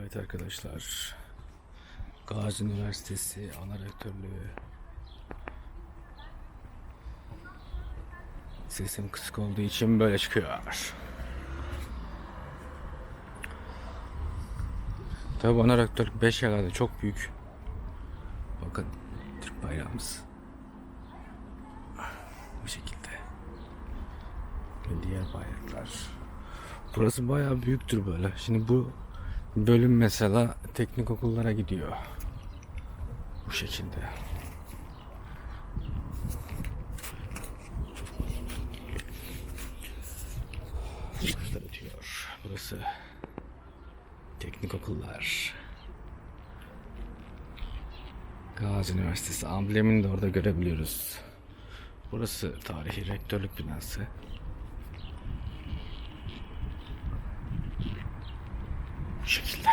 Evet arkadaşlar. Gazi Üniversitesi Ana Rektörlüğü. Sesim kısık olduğu için böyle çıkıyor. Tabi ana rektörlük 5 yerlerde çok büyük. Bakın Türk bayrağımız. Bu şekilde. Ve diğer bayraklar. Burası bayağı büyüktür böyle. Şimdi bu bölüm mesela teknik okullara gidiyor. Bu şekilde. Kuşlar ötüyor. Burası teknik okullar. Gazi Üniversitesi amblemini de orada görebiliyoruz. Burası tarihi rektörlük binası. Bu şekilde.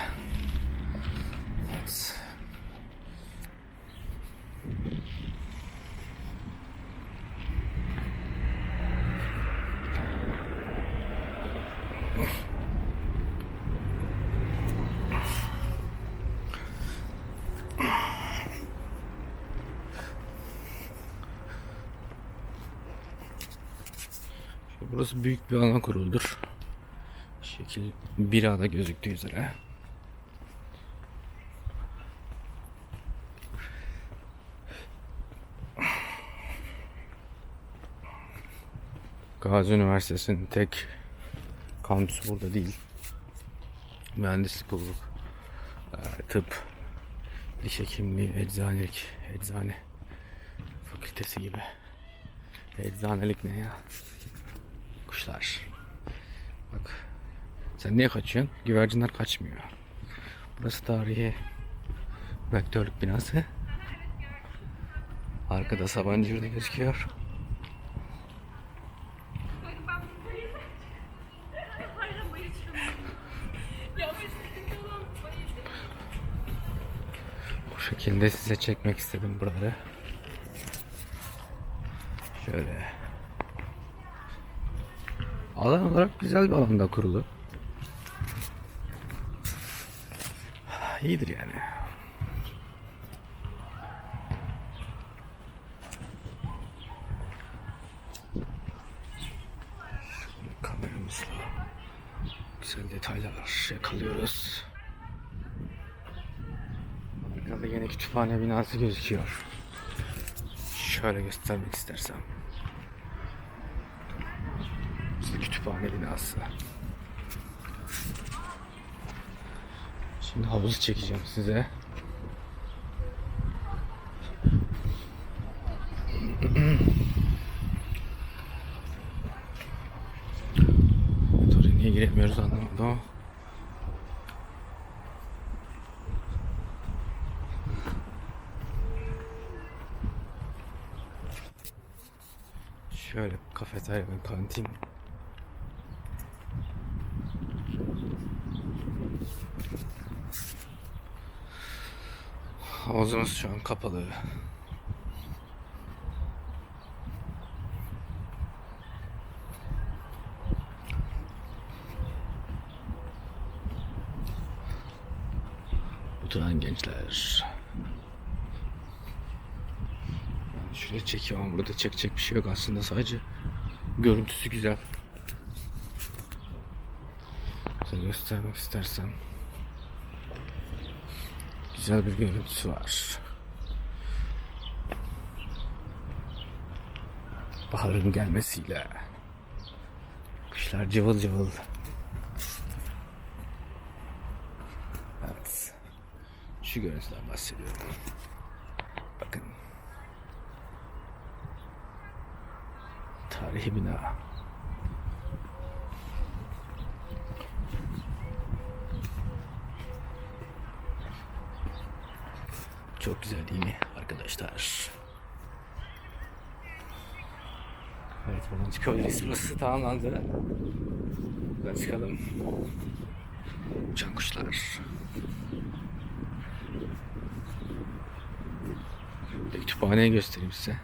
Burası büyük bir ana kuruldur. Şekil bir ada gözüktüğü üzere. Gazi Üniversitesi'nin tek kampüsü burada değil. Mühendislik hukuk, e, tıp, diş hekimliği, eczanelik, eczane fakültesi gibi. Eczanelik ne ya? Kuşlar. Bak. Sen niye kaçıyorsun? Güvercinler kaçmıyor. Burası tarihi rektörlük binası. Arkada Sabancı Yurdu gözüküyor. Bu şekilde size çekmek istedim buraları. Şöyle. Alan olarak güzel bir alanda kurulu. İyidir yani. Kameramızla güzel detaylar yakalıyoruz. Arkada yine kütüphane binası gözüküyor. Şöyle göstermek istersem. İşte kütüphane binası. Şimdi havuzu çekeceğim size. Oraya niye giremiyoruz anlamadım ama. Şöyle kafeterya ve kantin. Havuzumuz şu an kapalı. Oturan gençler. Ben şuraya çekiyorum ama burada çekecek bir şey yok aslında sadece görüntüsü güzel. Size göstermek istersem. Güzel bir görüntüsü var. Baharın gelmesiyle kuşlar cıvıl cıvıl. Evet. Şu görüntüden bahsediyorum. Bakın. Tarihi bina. Çok güzel değil mi arkadaşlar? Evet buradan çıkabiliriz. Burası tamamlandı. Buradan çıkalım. Uçan kuşlar. Bir de kütüphaneyi göstereyim size.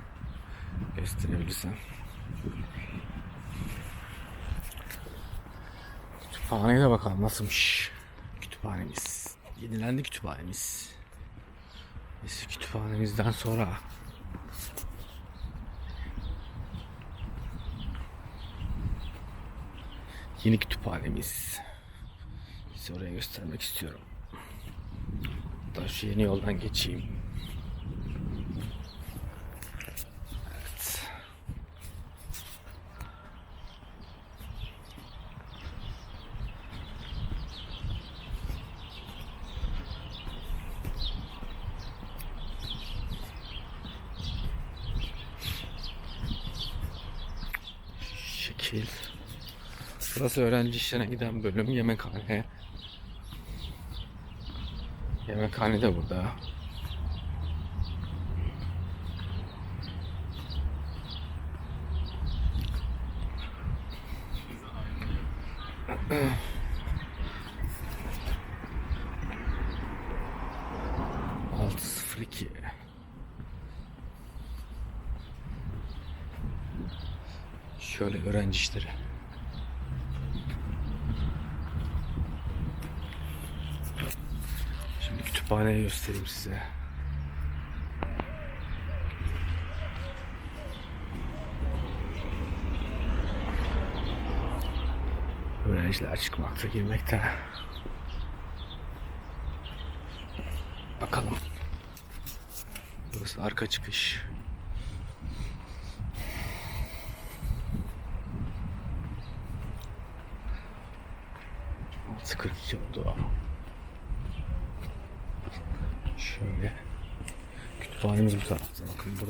Gösterebilirsem. Kütüphaneye de bakalım nasılmış kütüphanemiz. Yenilendi kütüphanemiz. Eski kütüphanemizden sonra yeni kütüphanemiz. Size oraya göstermek istiyorum. Hatta şu yeni yoldan geçeyim. Evet. Şekil. Burası öğrenci işlerine giden bölüm yemekhane. Yemekhane de burada. Altı sıfır iki. Şöyle öğrenci işleri. Şimdi kütüphaneyi göstereyim size. Öğrenciler çıkmakta, girmekte. Bakalım. Burası arka çıkış. Altı kırk iki oldu. Şöyle. Kütüphanemiz bu tarafta. Bakın burada.